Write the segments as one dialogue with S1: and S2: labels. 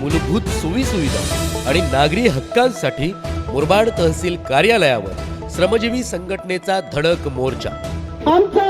S1: मूलभूत सोयीसुविधा आणि नागरी हक्कांसाठी मुरबाड तहसील कार्यालयावर श्रमजीवी संघटनेचा धडक मोर्चा.
S2: आमच्या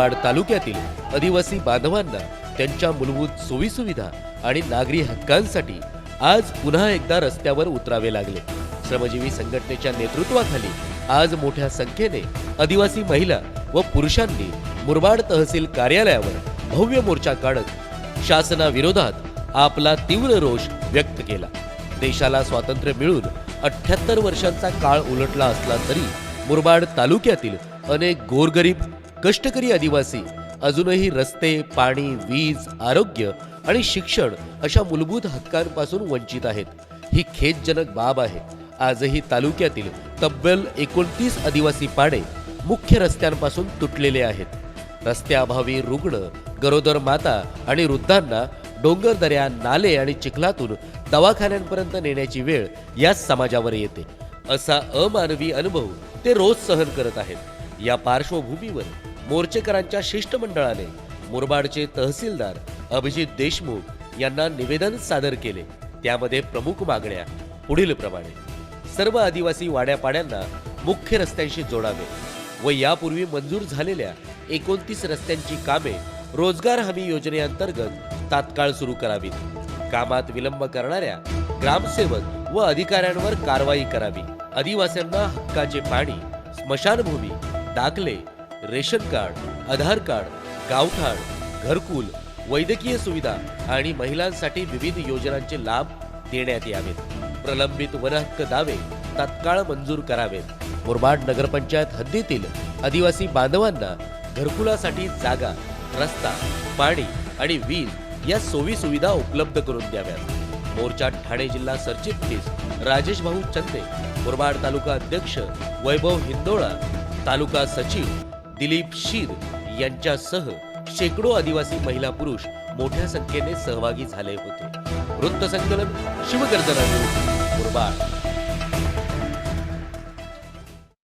S1: मुरबाड तालुक्यातील आदिवासी बांधवांना त्यांच्या मूलभूत सोयीसुविधा आणि नागरी हक्कांसाठी आज पुन्हा एकदा रस्त्यावर उतरावे लागले. श्रमजीवी संघटनेच्या नेतृत्वाखाली आज मोठ्या संख्येने आदिवासी महिला व पुरुषांनी मुरबाड तहसील कार्यालयावर भव्य मोर्चा काढत शासनाविरोधात आपला तीव्र रोष व्यक्त केला. देशाला स्वातंत्र्य मिळून अठ्याहत्तर वर्षांचा काळ उलटला असला तरी मुरबाड तालुक्यातील अनेक गोरगरीब कष्टकरी आदिवासी. अजूनही रस्ते पाणी वीज आरोग्य आणि शिक्षण अशा मूलभूत हक्कांपासून वंचित आहेत. ही खेदजनक बाब आहे. आजही तालुक्यातील तब्बल एकोणतीस आदिवासी पाडे मुख्य रस्त्यांपासून तुटलेले आहेत. रस्त्याअभावी रुग्ण गरोदर माता आणि वृद्धांना डोंगर दऱ्या नाले आणि चिखलातून दवाखान्यांपर्यंत नेण्याची वेळ याच समाजावर येते. असा अमानवी अनुभव ते रोज सहन करत आहेत. या पार्श्वभूमीवर मोर्चेकरांच्या शिष्टमंडळाने मुरबाडचे तहसीलदार अभिजित देशमुख यांना निवेदन सादर केले. त्यामध्ये प्रमुख मागण्या पुढील प्रमाणे सर्व आदिवासी वाड्यापाड्यांना मुख्य रस्त्यांशी जोडावे व यापूर्वी मंजूर झालेल्या एकोणतीस रस्त्यांची कामे रोजगार हमी योजनेअंतर्गत तात्काळ सुरू करावीत. कामात विलंब करणाऱ्या ग्रामसेवक व अधिकाऱ्यांवर कारवाई करावी. आदिवासींना हक्काचे पाणी स्मशानभूमी दाखले रेशन कार्ड आधार कार्ड गावठाण घरकुल वैद्यकीय सुविधा आणि महिलांसाठी विविध योजनांचे लाभ देण्यात यावेत. प्रलंबित वनहक्क दावे तात्काळ मंजूर करावेत. मुरबाड नगरपंचायत हद्दीतील आदिवासी बांधवांना घरकुलासाठी जागा रस्ता पाणी आणि वीज या सोयी सुविधा उपलब्ध करून द्याव्यात. मोर्चात ठाणे जिल्हा सरचिटणीस राजेश भाऊ चंदे मुरबाड तालुका अध्यक्ष वैभव हिंदोळा तालुका सचिव दिलीप शीर यांच्यासह शेकडो आदिवासी महिला पुरुष मोठ्या संख्येने सहभागी झाले होते. वृत्तसंकलन शिवगर्जना मुरबाड.